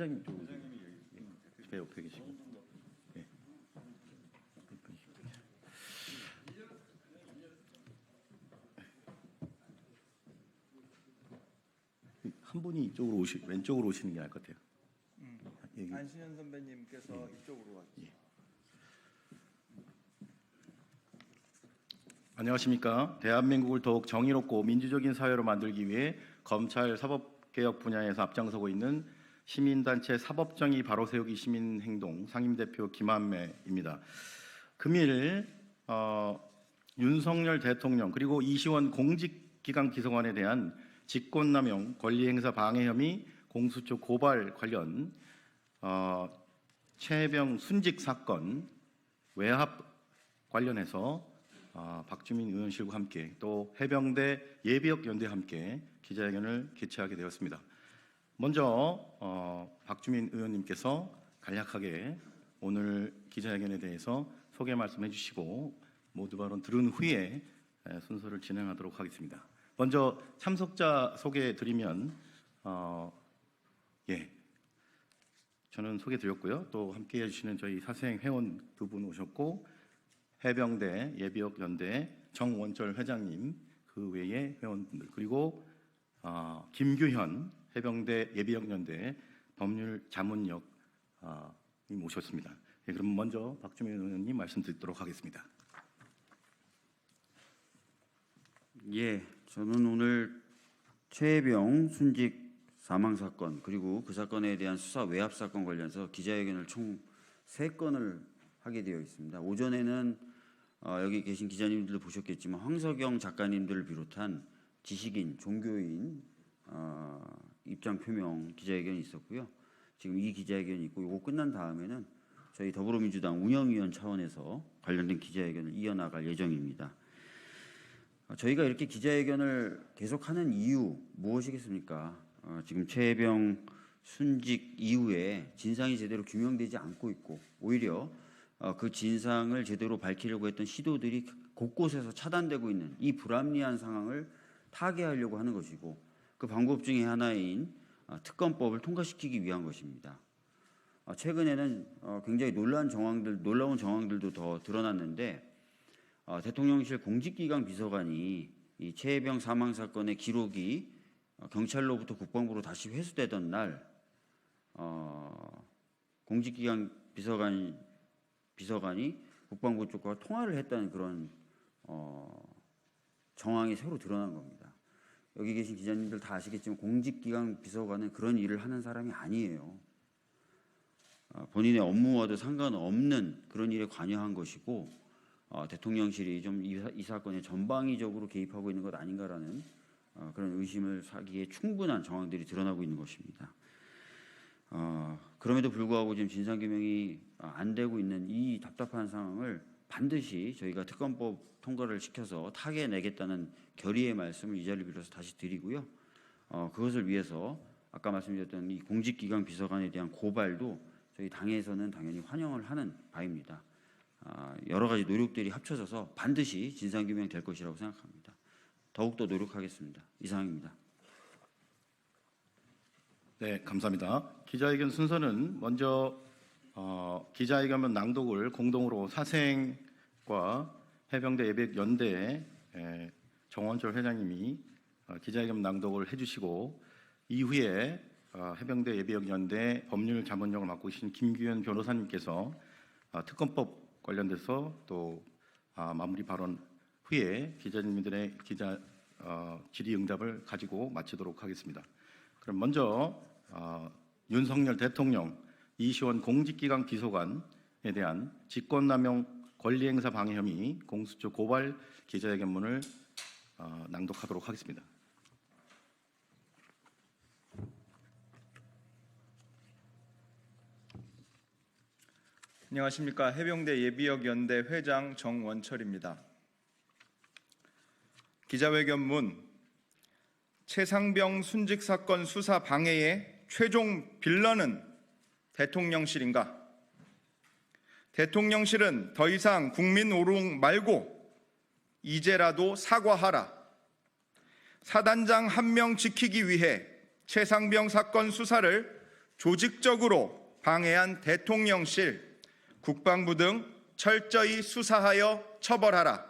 회장님 쪽 예, 제 옆에 계시고 예. 한 분이 이쪽으로 오시 왼쪽으로 오시는 게 나을 것 같아요. 여기 안신현 선배님께서 이쪽으로 와주세요. 안녕하십니까. 대한민국을 더욱 정의롭고 민주적인 사회로 만들기 위해 검찰 사법 개혁 분야에서 앞장서고 있는 시민단체 사법정의 바로 세우기 시민행동 상임대표 김한매입니다. 금일 어, 윤석열 대통령 그리고 이시원 공직기강 비서관에 대한 직권남용 권리행사 방해 혐의 공수처 고발 관련 어, 최혜병 순직 사건 외압 관련해서 아, 박주민 의원실과 함께 또 해병대 예비역 연대와 함께 기자회견을 개최하게 되었습니다. 먼저 어, 박주민 의원님께서 간략하게 오늘 기자회견에 대해서 소개 말씀해 주시고 모두 발언 들은 후에 에, 순서를 진행하도록 하겠습니다. 먼저 참석자 소개 드리면 어, 예 저는 소개 드렸고요. 또 함께 해주시는 저희 사생 회원 두 분 오셨고 해병대 예비역 연대 정원철 회장님 그 외에 회원분들 그리고 아, 김규현 해병대 예비역 연대 법률 자문역 아, 님 오셨습니다. 예, 그럼 먼저 박주민 의원님 말씀 듣도록 하겠습니다. 예, 저는 오늘 최혜병 순직 사망 사건 그리고 그 사건에 대한 수사 외압 사건 관련해서 기자회견을 총 세 건을 하게 되어 있습니다. 오전에는 어, 여기 계신 기자님들도 보셨겠지만 황석영 작가님들을 비롯한 지식인, 종교인 어, 입장 표명 기자회견이 있었고요. 지금 이 기자회견이 있고 이거 끝난 다음에는 저희 더불어민주당 운영위원 차원에서 관련된 기자회견을 이어나갈 예정입니다. 어, 저희가 이렇게 기자회견을 계속하는 이유 무엇이겠습니까? 어, 지금 최혜병 순직 이후에 진상이 제대로 규명되지 않고 있고 오히려 어, 그 진상을 제대로 밝히려고 했던 시도들이 곳곳에서 차단되고 있는 이 불합리한 상황을 타개하려고 하는 것이고 그 방법 중에 하나인 어, 특검법을 통과시키기 위한 것입니다. 어, 최근에는 어, 굉장히 놀라운 정황들, 놀라운 정황들도 더 드러났는데 어, 대통령실 공직기강 비서관이 이 최혜병 사망 사건의 기록이 어, 경찰로부터 국방부로 다시 회수되던 날 어, 공직기강 비서관 비서관이 국방부 쪽과 통화를 했다는 그런 어, 정황이 새로 드러난 겁니다. 여기 계신 기자님들 다 아시겠지만 공직기강 비서관은 그런 일을 하는 사람이 아니에요. 어, 본인의 업무와도 상관없는 그런 일에 관여한 것이고 어, 대통령실이 좀 이 사건에 전방위적으로 개입하고 있는 것 아닌가라는 어, 그런 의심을 사기에 충분한 정황들이 드러나고 있는 것입니다. 어, 그럼에도 불구하고 지금 진상규명이 어, 안 되고 있는 이 답답한 상황을 반드시 저희가 특검법 통과를 시켜서 타개 내겠다는 결의의 말씀을 이 자리를 빌어서 다시 드리고요. 어, 그것을 위해서 아까 말씀드렸던 이 공직기강 비서관에 대한 고발도 저희 당에서는 당연히 환영을 하는 바입니다. 아, 여러 가지 노력들이 합쳐져서 반드시 진상규명 될 것이라고 생각합니다. 더욱더 노력하겠습니다. 이상입니다. 네, 감사합니다. 기자회견 순서는 먼저 어, 기자회견 낭독을 공동으로 사생과 해병대 예백 연대 에, 정원철 회장님이 어, 기자회견 낭독을 해주시고 이후에 어, 해병대 예비역 연대 법률 자문역을 맡고 계신 김규현 변호사님께서 어, 특검법 관련돼서 또 아, 마무리 발언 후에 기자님들의 기자 어, 질의응답을 가지고 마치도록 하겠습니다. 그럼 먼저 어, 윤석열 대통령 이시원 공직기강 비서관에 대한 직권남용 권리행사 방해 혐의 공수처 고발 기자회견문을 어, 낭독하도록 하겠습니다. 안녕하십니까 해병대 예비역 연대 회장 정원철입니다. 기자회견문 최상병 순직 사건 수사 방해의 최종 빌런은 대통령실인가? 대통령실은 더 이상 국민 오롱 말고 이제라도 사과하라. 사단장 한 명 지키기 위해 최상병 사건 수사를 조직적으로 방해한 대통령실, 국방부 등 철저히 수사하여 처벌하라.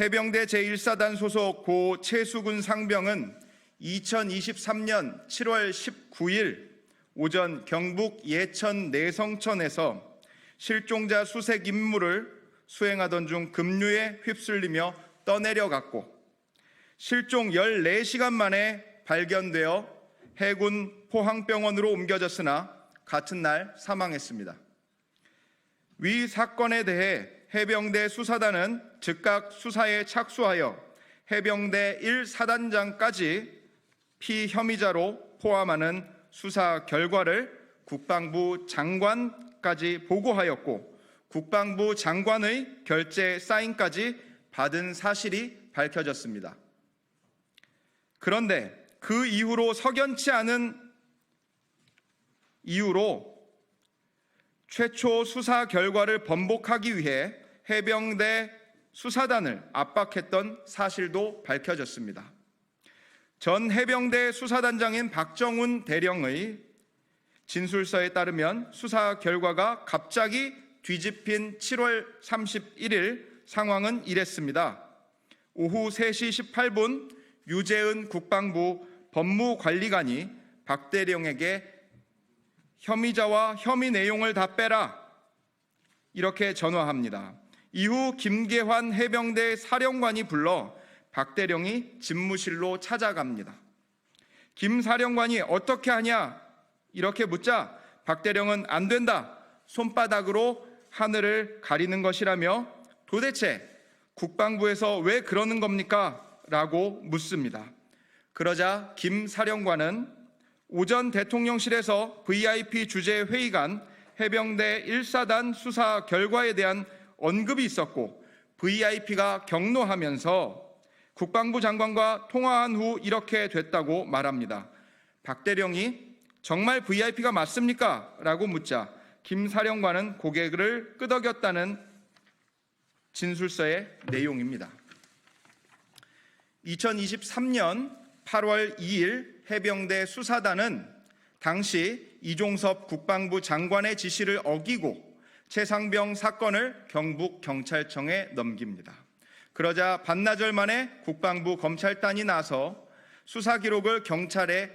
해병대 제1사단 소속 고 최수군 상병은 2023년 7월 19일 오전 경북 예천 내성천에서 실종자 수색 임무를 수행하던 중 급류에 휩쓸리며 떠내려갔고 실종 14시간 만에 발견되어 해군 포항병원으로 옮겨졌으나 같은 날 사망했습니다. 위 사건에 대해 해병대 수사단은 즉각 수사에 착수하여 해병대 1사단장까지 피혐의자로 포함하는 수사 결과를 국방부 장관까지 보고하였고 국방부 장관의 결재 사인까지 받은 사실이 밝혀졌습니다. 그런데 그 이후로 석연치 않은 이유로 최초 수사 결과를 번복하기 위해 해병대 수사단을 압박했던 사실도 밝혀졌습니다. 전 해병대 수사단장인 박정훈 대령의 진술서에 따르면 수사 결과가 갑자기 뒤집힌 7월 31일 상황은 이랬습니다. 오후 3시 18분 유재은 국방부 법무관리관이 박 대령에게 혐의자와 혐의 내용을 다 빼라. 이렇게 전화합니다. 이후 김계환 해병대 사령관이 불러 박 대령이 집무실로 찾아갑니다. 김 사령관이 어떻게 하냐? 이렇게 묻자 박 대령은 안 된다. 손바닥으로 하늘을 가리는 것이라며 도대체 국방부에서 왜 그러는 겁니까? 라고 묻습니다. 그러자 김 사령관은 오전 대통령실에서 VIP 주재 회의간 해병대 1사단 수사 결과에 대한 언급이 있었고 VIP가 경로하면서 국방부 장관과 통화한 후 이렇게 됐다고 말합니다. 박 대령이 정말 VIP가 맞습니까? 라고 묻자 김 사령관은 고개를 끄덕였다는 진술서의 내용입니다. 2023년 8월 2일 해병대 수사단은 당시 이종섭 국방부 장관의 지시를 어기고 최상병 사건을 경북 경찰청에 넘깁니다. 그러자 반나절 만에 국방부 검찰단이 나서 수사 기록을 경찰에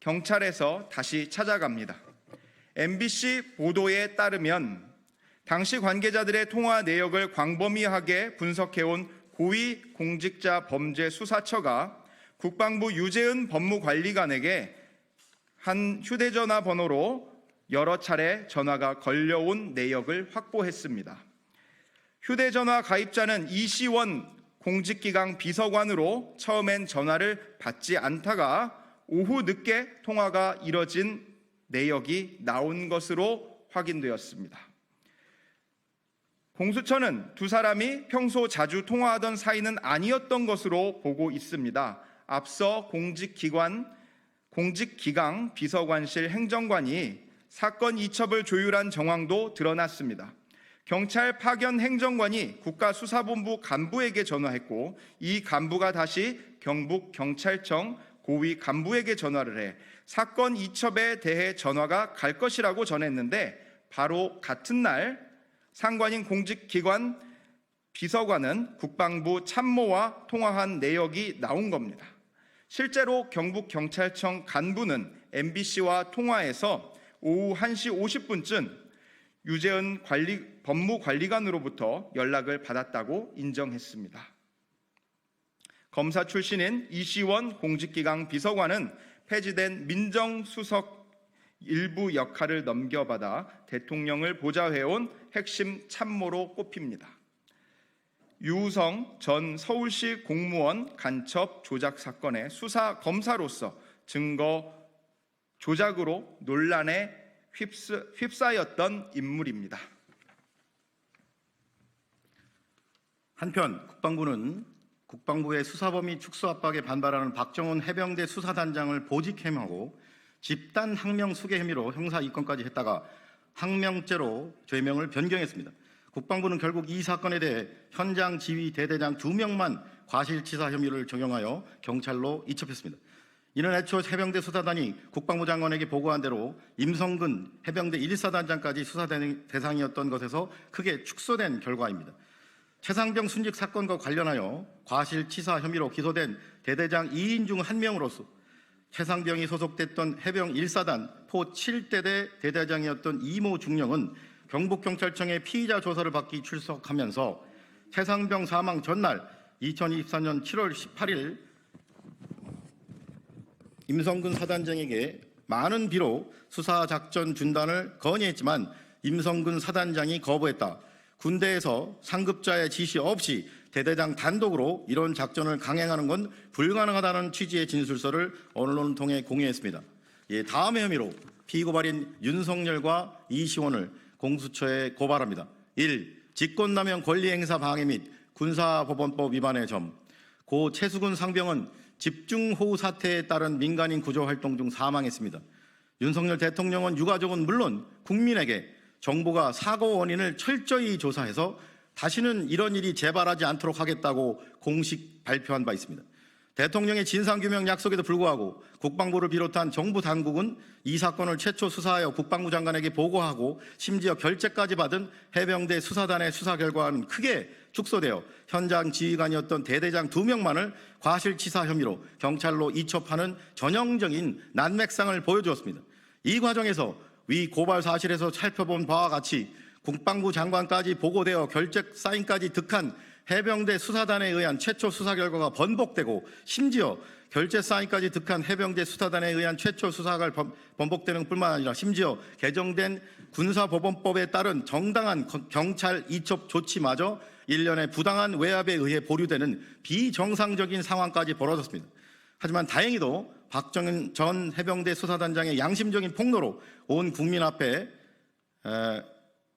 경찰에서 다시 찾아갑니다. MBC 보도에 따르면 당시 관계자들의 통화 내역을 광범위하게 분석해온 고위 공직자 범죄 수사처가 국방부 유재은 법무관리관에게 한 휴대전화 번호로 여러 차례 전화가 걸려온 내역을 확보했습니다. 휴대전화 가입자는 이시원 공직기강 비서관으로 처음엔 전화를 받지 않다가 오후 늦게 통화가 이뤄진 내역이 나온 것으로 확인되었습니다. 공수처는 두 사람이 평소 자주 통화하던 사이는 아니었던 것으로 보고 있습니다. 앞서 공직기관, 공직기강 비서관실 행정관이 사건 이첩을 조율한 정황도 드러났습니다. 경찰 파견 행정관이 국가수사본부 간부에게 전화했고 이 간부가 다시 경북 경찰청 고위 간부에게 전화를 해 사건 이첩에 대해 전화가 갈 것이라고 전했는데 바로 같은 날 상관인 공직기관 비서관은 국방부 참모와 통화한 내역이 나온 겁니다. 실제로 경북 경찰청 간부는 MBC와 통화해서 오후 1시 50분쯤 유재은 관리, 법무관리관으로부터 연락을 받았다고 인정했습니다. 검사 출신인 이시원 공직기강 비서관은 폐지된 민정수석 일부 역할을 넘겨받아 대통령을 보좌해온 핵심 참모로 꼽힙니다. 유우성 전 서울시 공무원 간첩 조작 사건의 수사 검사로서 증거 조작으로 논란에 휩싸였던 인물입니다. 한편 국방부는 국방부의 수사범위 축소 압박에 반발하는 박정훈 해병대 수사단장을 보직 해임하고 집단 항명 수괴 혐의로 형사 입건까지 했다가 항명죄로 죄명을 변경했습니다. 국방부는 결국 이 사건에 대해 현장 지휘 대대장 두 명만 과실치사 혐의를 적용하여 경찰로 이첩했습니다. 이는 애초 해병대 수사단이 국방부 장관에게 보고한 대로 임성근 해병대 1사단장까지 수사 대상이었던 것에서 크게 축소된 결과입니다. 최상병 순직 사건과 관련하여 과실치사 혐의로 기소된 대대장 2인 중한 명으로서 최상병이 소속됐던 해병 1사단 포 7대대 대대장이었던 이모 중령은 경북경찰청의 피의자 조사를 받기 출석하면서 최상병 사망 전날 2024년 7월 18일 임성근 사단장에게 많은 비로 수사 작전 중단을 건의했지만 임성근 사단장이 거부했다. 군대에서 상급자의 지시 없이 대대장 단독으로 이런 작전을 강행하는 건 불가능하다는 취지의 진술서를 언론을 통해 공유했습니다. 예, 다음의 혐의로 피고발인 윤석열과 이시원을 공수처에 고발합니다. 1. 직권남용 권리행사 방해 및 군사법원법 위반의 점. 고 최수근 상병은 집중호우 사태에 따른 민간인 구조 활동 중 사망했습니다. 윤석열 대통령은 유가족은 물론 국민에게 정부가 사고 원인을 철저히 조사해서 다시는 이런 일이 재발하지 않도록 하겠다고 공식 발표한 바 있습니다. 대통령의 진상규명 약속에도 불구하고 국방부를 비롯한 정부 당국은 이 사건을 최초 수사하여 국방부 장관에게 보고하고 심지어 결재까지 받은 해병대 수사단의 수사 결과는 크게 축소되어 현장 지휘관이었던 대대장 두 명만을 과실치사 혐의로 경찰로 이첩하는 전형적인 난맥상을 보여주었습니다. 이 과정에서 위 고발 사실에서 살펴본 바와 같이 국방부 장관까지 보고되어 결재 사인까지 득한 해병대 수사단에 의한 최초 수사 결과가 번복되고 심지어 결재 사인까지 득한 해병대 수사단에 의한 최초 수사가 번- 번복되는 뿐만 아니라 심지어 개정된 군사법원법에 따른 정당한 거- 경찰 이첩 조치마저 일련의 부당한 외압에 의해 보류되는 비정상적인 상황까지 벌어졌습니다. 하지만 다행히도 박정현 전 해병대 수사단장의 양심적인 폭로로 온 국민 앞에 에,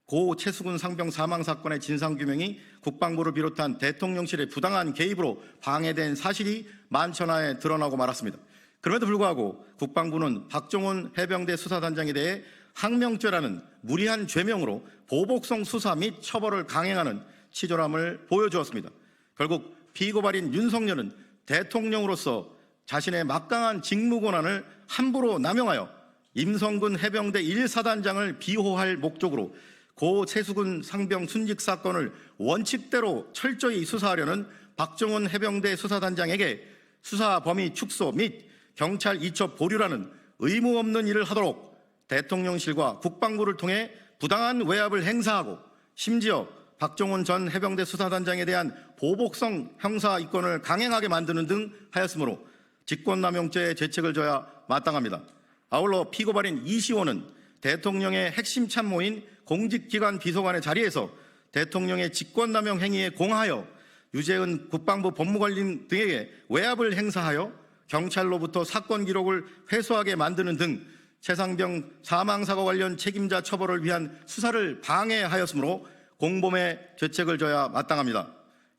고 최수근 상병 사망 사건의 진상 규명이 국방부를 비롯한 대통령실의 부당한 개입으로 방해된 사실이 만천하에 드러나고 말았습니다. 그럼에도 불구하고 국방부는 박정훈 해병대 수사단장에 대해 항명죄라는 무리한 죄명으로 보복성 수사 및 처벌을 강행하는 치졸함을 보여주었습니다. 결국 피고발인 윤석열은 대통령으로서 자신의 막강한 직무 권한을 함부로 남용하여 임성근 해병대 1사단장을 비호할 목적으로 고 최수근 상병 순직 사건을 원칙대로 철저히 수사하려는 박정훈 해병대 수사단장에게 수사 범위 축소 및 경찰 이첩 보류라는 의무 없는 일을 하도록 대통령실과 국방부를 통해 부당한 외압을 행사하고 심지어 박정훈 전 해병대 수사단장에 대한 보복성 형사 이권을 강행하게 만드는 등 하였으므로 직권남용죄의 죄책을 져야 마땅합니다. 아울러 피고발인 이시호는 대통령의 핵심 참모인 공직기관 비서관의 자리에서 대통령의 직권남용 행위에 공하여 유재은 국방부 법무관리 등에게 외압을 행사하여 경찰로부터 사건 기록을 회수하게 만드는 등 최상병 사망사고 관련 책임자 처벌을 위한 수사를 방해하였으므로 공범의 죄책을 져야 마땅합니다.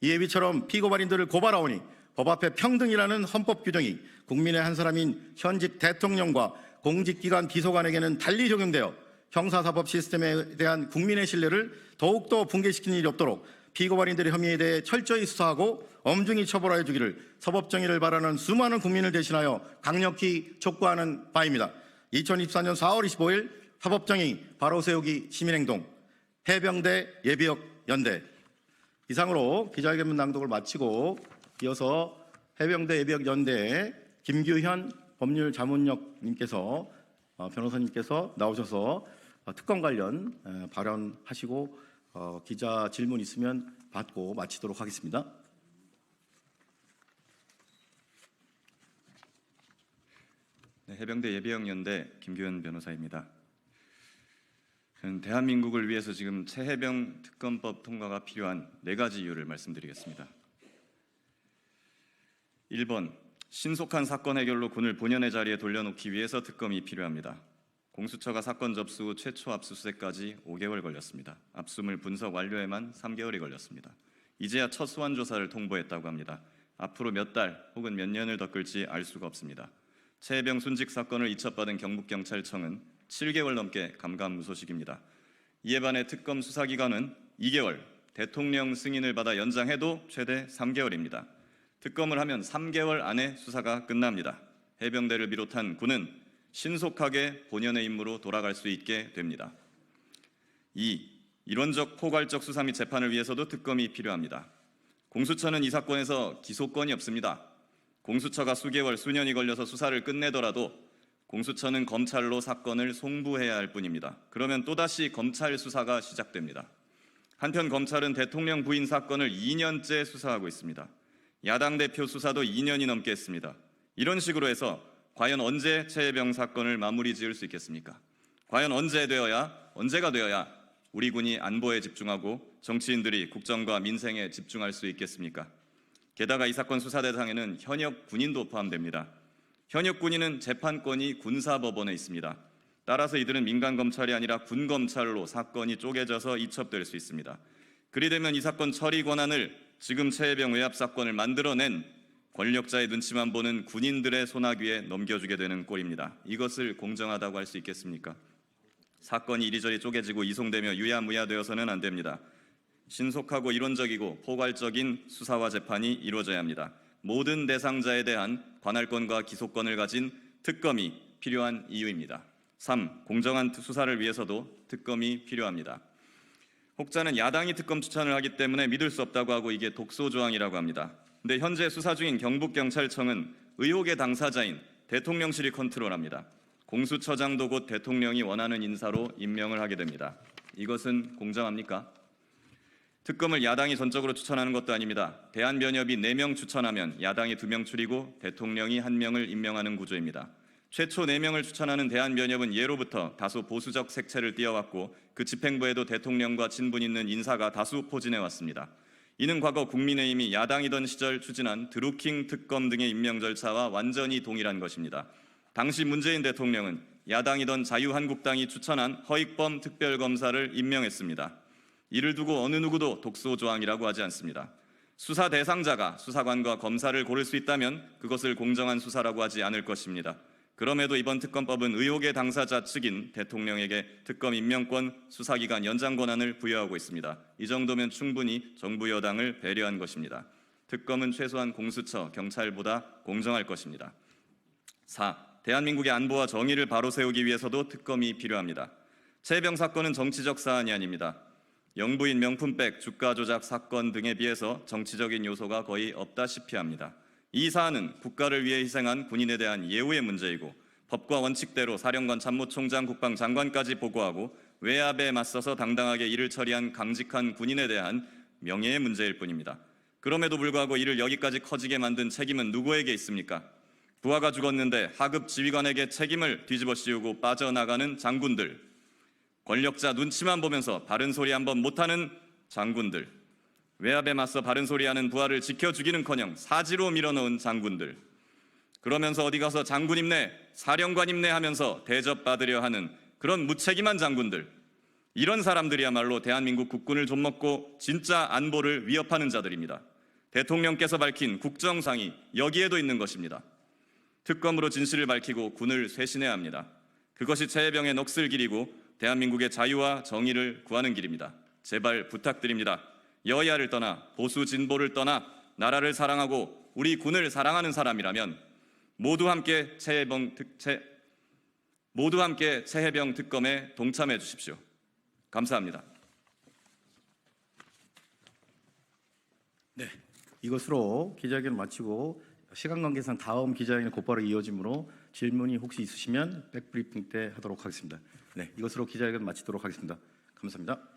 이에 위처럼 피고발인들을 고발하오니 법 앞에 평등이라는 헌법 규정이 국민의 한 사람인 현직 대통령과 공직기관 비서관에게는 달리 적용되어 형사사법 시스템에 대한 국민의 신뢰를 더욱더 붕괴시키는 일이 없도록 피고발인들의 혐의에 대해 철저히 수사하고 엄중히 처벌하여 주기를 사법정의를 바라는 수많은 국민을 대신하여 강력히 촉구하는 바입니다. 2024년 4월 25일 사법정의 바로 세우기 시민행동 해병대 예비역 연대 이상으로 기자회견문 낭독을 마치고 이어서 해병대 예비역 연대 김규현 법률 자문역님께서 어, 변호사님께서 나오셔서 어, 특검 관련 에, 발언하시고 어, 기자 질문 있으면 받고 마치도록 하겠습니다. 네, 해병대 예비역 연대 김규현 변호사입니다. 대한민국을 위해서 지금 최해병 특검법 통과가 필요한 네 가지 이유를 말씀드리겠습니다. 1번 신속한 사건 해결로 군을 본연의 자리에 돌려놓기 위해서 특검이 필요합니다. 공수처가 사건 접수 후 최초 압수수색까지 5개월 걸렸습니다. 압수물 분석 완료에만 3개월이 걸렸습니다. 이제야 첫 소환 조사를 통보했다고 합니다. 앞으로 몇 달 혹은 몇 년을 더 끌지 알 수가 없습니다. 최해병 순직 사건을 이첩받은 경북경찰청은 7개월 넘게 감감무소식입니다. 이에 반해 특검 수사 기간은 2개월, 대통령 승인을 받아 연장해도 최대 3개월입니다. 특검을 하면 3개월 안에 수사가 끝납니다. 해병대를 비롯한 군은 신속하게 본연의 임무로 돌아갈 수 있게 됩니다. 2. 이론적 포괄적 수사 및 재판을 위해서도 특검이 필요합니다. 공수처는 이 사건에서 기소권이 없습니다. 공수처가 수개월, 수년이 걸려서 수사를 끝내더라도 공수처는 검찰로 사건을 송부해야 할 뿐입니다. 그러면 또다시 검찰 수사가 시작됩니다. 한편 검찰은 대통령 부인 사건을 2년째 수사하고 있습니다. 야당 대표 수사도 2년이 넘게 했습니다. 이런 식으로 해서 과연 언제 최혜병 사건을 마무리 지을 수 있겠습니까? 과연 언제 되어야 언제가 되어야 우리 군이 안보에 집중하고 정치인들이 국정과 민생에 집중할 수 있겠습니까? 게다가 이 사건 수사 대상에는 현역 군인도 포함됩니다. 현역 군인은 재판권이 군사법원에 있습니다. 따라서 이들은 민간 검찰이 아니라 군 검찰로 사건이 쪼개져서 이첩될 수 있습니다. 그리 되면 이 사건 처리 권한을 지금 최혜병 외압 사건을 만들어낸 권력자의 눈치만 보는 군인들의 손아귀에 넘겨주게 되는 꼴입니다. 이것을 공정하다고 할 수 있겠습니까? 사건이 이리저리 쪼개지고 이송되며 유야무야되어서는 안 됩니다. 신속하고 이론적이고 포괄적인 수사와 재판이 이루어져야 합니다. 모든 대상자에 대한 관할권과 기소권을 가진 특검이 필요한 이유입니다. 3. 공정한 수사를 위해서도 특검이 필요합니다. 혹자는 야당이 특검 추천을 하기 때문에 믿을 수 없다고 하고 이게 독소 조항이라고 합니다. 근데 현재 수사 중인 경북경찰청은 의혹의 당사자인 대통령실이 컨트롤합니다. 공수처장도 곧 대통령이 원하는 인사로 임명을 하게 됩니다. 이것은 공정합니까? 특검을 야당이 전적으로 추천하는 것도 아닙니다. 대한변협이 4명 추천하면 야당이 2명 추리고 대통령이 1명을 임명하는 구조입니다. 최초 4명을 추천하는 대한변협은 예로부터 다소 보수적 색채를 띄어왔고 그 집행부에도 대통령과 친분 있는 인사가 다수 포진해 왔습니다. 이는 과거 국민의힘이 야당이던 시절 추진한 드루킹 특검 등의 임명 절차와 완전히 동일한 것입니다. 당시 문재인 대통령은 야당이던 자유한국당이 추천한 허익범 특별검사를 임명했습니다. 이를 두고 어느 누구도 독소 조항이라고 하지 않습니다. 수사 대상자가 수사관과 검사를 고를 수 있다면 그것을 공정한 수사라고 하지 않을 것입니다. 그럼에도 이번 특검법은 의혹의 당사자 측인 대통령에게 특검 임명권, 수사기간 연장 권한을 부여하고 있습니다. 이 정도면 충분히 정부 여당을 배려한 것입니다. 특검은 최소한 공수처, 경찰보다 공정할 것입니다. 4. 대한민국의 안보와 정의를 바로 세우기 위해서도 특검이 필요합니다. 최병 사건은 정치적 사안이 아닙니다. 영부인 명품백, 주가 조작 사건 등에 비해서 정치적인 요소가 거의 없다시피 합니다. 이 사안은 국가를 위해 희생한 군인에 대한 예우의 문제이고 법과 원칙대로 사령관 참모총장 국방장관까지 보고하고 외압에 맞서서 당당하게 일을 처리한 강직한 군인에 대한 명예의 문제일 뿐입니다. 그럼에도 불구하고 이를 여기까지 커지게 만든 책임은 누구에게 있습니까? 부하가 죽었는데 하급 지휘관에게 책임을 뒤집어 씌우고 빠져나가는 장군들, 권력자 눈치만 보면서 바른 소리 한번 못하는 장군들, 외압에 맞서 바른 소리하는 부하를 지켜 주기는커녕 사지로 밀어넣은 장군들, 그러면서 어디 가서 장군 임내, 사령관 임내 하면서 대접받으려 하는 그런 무책임한 장군들, 이런 사람들이야말로 대한민국 국군을 좀 먹고 진짜 안보를 위협하는 자들입니다. 대통령께서 밝힌 국정상이 여기에도 있는 것입니다. 특검으로 진실을 밝히고 군을 쇄신해야 합니다. 그것이 최혜병의 넋을 기리고 대한민국의 자유와 정의를 구하는 길입니다. 제발 부탁드립니다. 여야를 떠나 보수 진보를 떠나 나라를 사랑하고 우리 군을 사랑하는 사람이라면 모두 함께 최혜병 특 최, 모두 함께 최혜병 특검에 동참해 주십시오. 감사합니다. 이것으로 기자회견 마치고 시간 관계상 다음 기자회견 곧바로 이어지므로 질문이 혹시 있으시면 백브리핑 때 하도록 하겠습니다. 네, 이것으로 기자회견 마치도록 하겠습니다. 감사합니다.